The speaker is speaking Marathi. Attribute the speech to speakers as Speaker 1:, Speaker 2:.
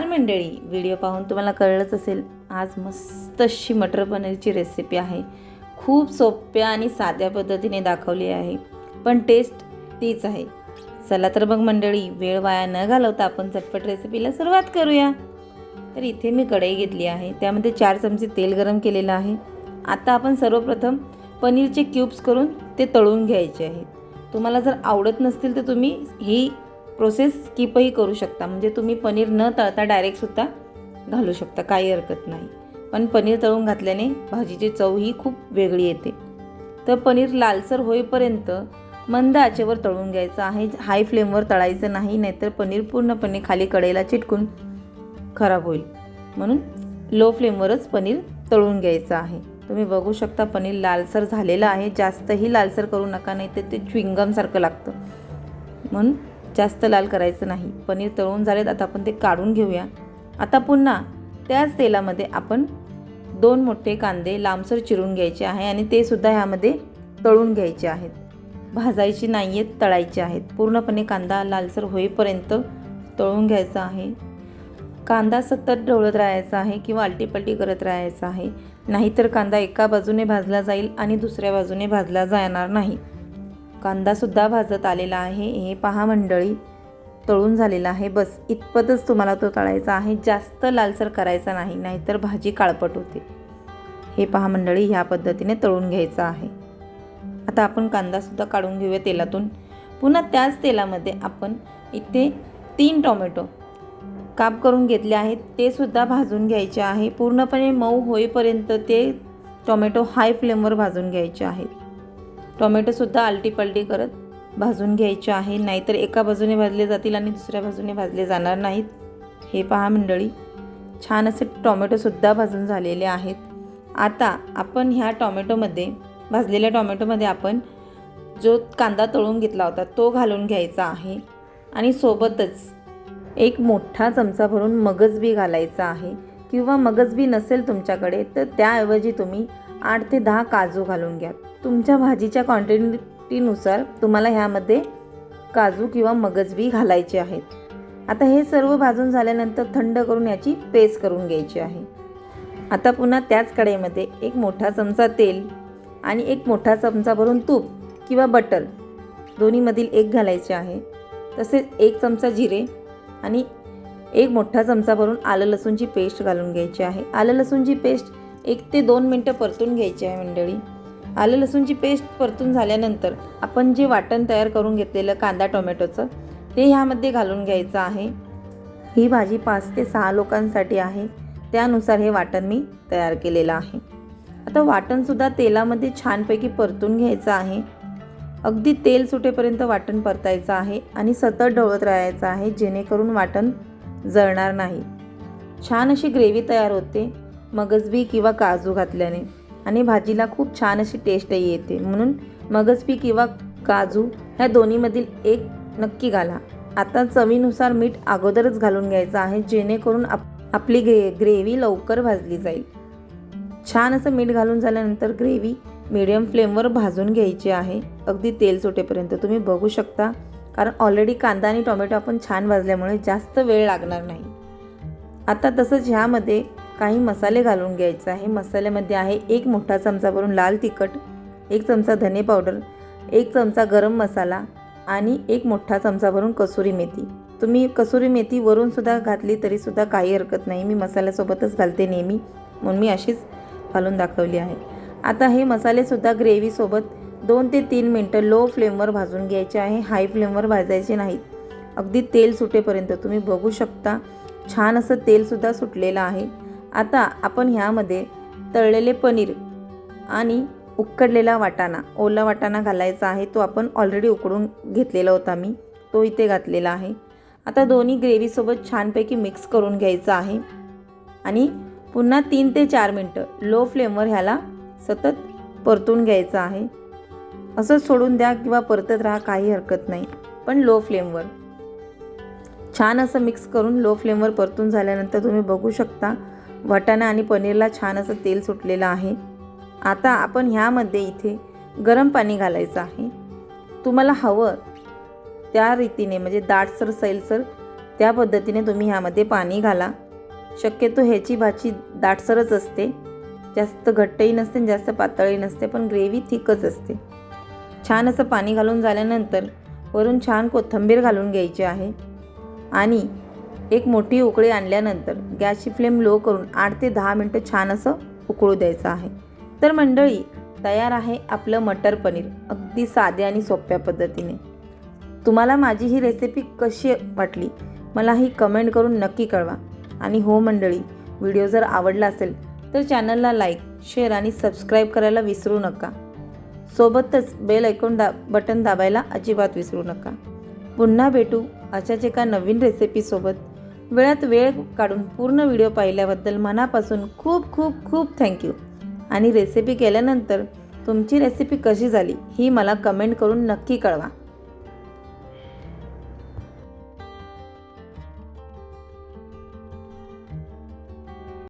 Speaker 1: नमस्कार मंडळी. व्हिडिओ पाहून तुम्हाला कळलंच असेल आज मस्त अशी मटर पनीरची रेसिपी आहे. खूप सोप्या आणि साध्या पद्धतीने दाखवली आहे. पण टेस्ट तीच आहे. चला तर मग मंडळी वेळ वाया न घालवता आपण झटपट रेसिपीला सुरुवात करूया. तर इथे मी कढई घेतली आहे. त्यामध्ये चार चमचे तेल गरम केलेलं आहे. आता आपण सर्वप्रथम पनीरचे क्यूब्स करून ते तळून घ्यायचे आहेत तुम्हाला जर आवडत नसतील तर तुम्ही ही प्रोसेस स्किपही करू शकता. म्हणजे तुम्ही पनीर न तळता डायरेक्टसुद्धा घालू शकता. काही हरकत नाही. पण पनीर तळून घातल्याने भाजीची चव ही खूप वेगळी येते. तर पनीर लालसर होईपर्यंत मंद आचेवर तळून घ्यायचं आहे. हाय फ्लेमवर तळायचं नाही नाहीतर पनीर पूर्णपणे खाली कढईला चिटकून खराब होईल. म्हणून लो फ्लेमवरच पनीर तळून घ्यायचं आहे. तुम्ही बघू शकता पनीर लालसर झालेलं आहे. जास्तही लालसर करू नका नाही तर ते च्विंगमसारखं लागतं. म्हणून जास्त लाल करायचं नाही. पनीर तळून झालेत आता आपण ते काढून घेऊया. आता पुन्हा त्याच तेलामध्ये आपण दोन मोठे कांदे लांबसर चिरून घ्यायचे आहे आणि ते सुद्धा ह्यामध्ये तळून घ्यायचे आहेत. भाजायची नाही आहेत तळायचे आहेत. पूर्णपणे कांदा लालसर होईपर्यंत तळून घ्यायचा आहे. कांदा सतत ढवळत राहायचा आहे किंवा आलटीपलटी करत राहायचं आहे. नाहीतर कांदा एका बाजूने भाजला जाईल आणि दुसऱ्या बाजूने भाजला जाणार नाही. कांदासुद्धा भाजत आलेला आहे. हे पहा मंडळी तळून झालेला आहे. बस इतपतच तुम्हाला तो तळायचा आहे. जास्त लालसर करायचा नाही नाहीतर भाजी काळपट होते. हे पहा मंडळी ह्या पद्धतीने तळून घ्यायचं आहे. आता आपण कांदासुद्धा काढून घेऊया तेलातून. पुन्हा त्याच तेलामध्ये आपण इथे तीन टोमॅटो काप करून घेतले आहेत. ते सुद्धा भाजून घ्यायचे आहे. पूर्णपणे मऊ होईपर्यंत ते टोमॅटो हाय फ्लेमवर भाजून घ्यायचे आहेत. टोमॅटोसुद्धा आलटीपलटी करत भाजून घ्यायचे आहे. नाहीतर एका बाजूने भाजले जातील आणि दुसऱ्या बाजूने भाजले जाणार नाहीत. हे पहा मंडळी छान असे टोमॅटोसुद्धा भाजून झालेले आहेत. आता आपण ह्या टोमॅटोमध्ये भाजलेल्या टोमॅटोमध्ये आपण जो कांदा तळून घेतला होता तो घालून घ्यायचा आहे. आणि सोबतच एक मोठा चमचा भरून मगजबी घालायचा आहे. किंवा मगजबी नसेल तुमच्याकडे तर त्याऐवजी तुम्ही आठ ते दहा काजू घालून घ्या. तुमच्या भाजीच्या क्वांटिटीनुसार तुम्हाला ह्यामध्ये काजू किंवा मगजबी घालायचे आहेत. आता हे सर्व भाजून झाल्यानंतर थंड करून याची पेस्ट करून घ्यायची आहे. आता पुन्हा त्याच कढईमध्ये एक मोठा चमचा तेल आणि एक मोठा चमचा भरून तूप किंवा बटर दोन्हीमधील एक घालायचे आहे. तसेच एक चमचा जिरे आणि एक मोठा चमचा भरून आलं लसूणची पेस्ट घालून घ्यायची आहे. आलं लसूणची पेस्ट एक ते दोन मिनटं परतून घ्यायची आहे मंडळी. आलं लसूणची पेस्ट परतून झाल्यानंतर आपण जे वाटण तयार करून घेतलेलं कांदा टोमॅटोचं ते ह्यामध्ये घालून घ्यायचं आहे. ही भाजी पाच ते सहा लोकांसाठी आहे. त्यानुसार हे वाटण मी तयार केलेलं आहे. आता वाटणसुद्धा तेलामध्ये छानपैकी परतून घ्यायचं आहे. अगदी तेल सुटेपर्यंत वाटण परतायचं आहे आणि सतत ढवळत राहायचं आहे जेणेकरून वाटण जळणार नाही. छान अशी ग्रेव्ही तयार होते मगजबी किंवा काजू घातल्याने. आणि भाजीला खूप छान अशी टेस्टही येते. म्हणून मगजपी किंवा काजू ह्या दोन्हीमधील एक नक्की घाला. आता चवीनुसार मीठ अगोदरच घालून घ्यायचं आहे जेणेकरून आप आपली ग्रे ग्रेव्ही लवकर भाजली जाईल. छान असं मीठ घालून झाल्यानंतर ग्रेव्ही मिडियम फ्लेमवर भाजून घ्यायची आहे. अगदी तेल सुटेपर्यंत तुम्ही बघू शकता. कारण ऑलरेडी कांदा आणि टोमॅटो आपण छान भाजल्यामुळे जास्त वेळ लागणार नाही. आता तसंच ह्यामध्ये काही मसाले घालून घ्यायचे आहे. मसाल्यामध्ये आहे एक मोठा चमचा भरून लाल तिखट एक चमचा धने पावडर एक चमचा गरम मसाला आणि एक मोठा चमचा भरून कसुरी मेथी. तुम्ही कसुरी मेथी वरूनसुद्धा घातली तरीसुद्धा काही हरकत नाही. मी मसाल्यासोबतच घालते नेहमी. म्हणून मी अशीच घालून दाखवली आहे. आता हे मसालेसुद्धा ग्रेव्हीसोबत दोन ते तीन मिनटं लो फ्लेमवर भाजून घ्यायचे आहे. हाय फ्लेमवर भाजायचे नाहीत. अगदी तेल सुटेपर्यंत. तुम्ही बघू शकता छान असं तेलसुद्धा सुटलेलं आहे. आता आपण ह्यामध्ये तळलेले पनीर आणि उकडलेला वाटाणा ओला वाटाणा घालायचा आहे तो आपण ऑलरेडी उकडून घेतलेला होता मी तो इथे घातलेला आहे. आता दोन्ही ग्रेव्हीसोबत छानपैकी मिक्स करून घ्यायचं आहे. आणि पुन्हा तीन ते चार मिनटं लो फ्लेमवर ह्याला सतत परतून घ्यायचं आहे. असंच सोडून द्या किंवा परतत राहा काही हरकत नाही. पण लो फ्लेमवर छान असं मिक्स करून लो फ्लेमवर परतून झाल्यानंतर तुम्ही बघू शकता वाटाणा आणि पनीरला छान असं तेल सुटलेलं आहे. आता आपण ह्यामध्ये इथे गरम पाणी घालायचं आहे. तुम्हाला हवं त्या रीतीने म्हणजे दाटसर सैलसर त्या पद्धतीने तुम्ही ह्यामध्ये पाणी घाला. शक्यतो ह्याची भाजी दाटसरच असते. जास्त घट्टही नसते आणि जास्त पातळही नसते पण ग्रेव्ही थिकच असते. छान असं पाणी घालून झाल्यानंतर वरून छान कोथिंबीर घालून घ्यायची आहे. आणि एक मोठी उकळी आणल्यानंतर गॅसची फ्लेम लो करून आठ ते दहा मिनटं छान असं उकळू द्यायचं आहे. तर मंडळी तयार आहे आपलं मटर पनीर. अगदी साध्या आणि सोप्या पद्धतीने. तुम्हाला माझी ही रेसिपी कशी वाटली मला ही कमेंट करून नक्की कळवा. आणि हो मंडळी व्हिडिओ जर आवडला असेल तर चॅनलला लाईक शेअर आणि सबस्क्राईब करायला विसरू नका. सोबतच बेल ऐकून दा बटन दाबायला अजिबात विसरू नका. पुन्हा भेटू अशाच एका नवीन रेसिपीसोबत वेळात वेळ काढून पूर्ण व्हिडिओ पाहिल्याबद्दल मनापासून खूप खूप खूप थँक्यू आणि रेसिपी केल्यानंतर तुमची रेसिपी कशी झाली ही मला कमेंट करून नक्की कळवा.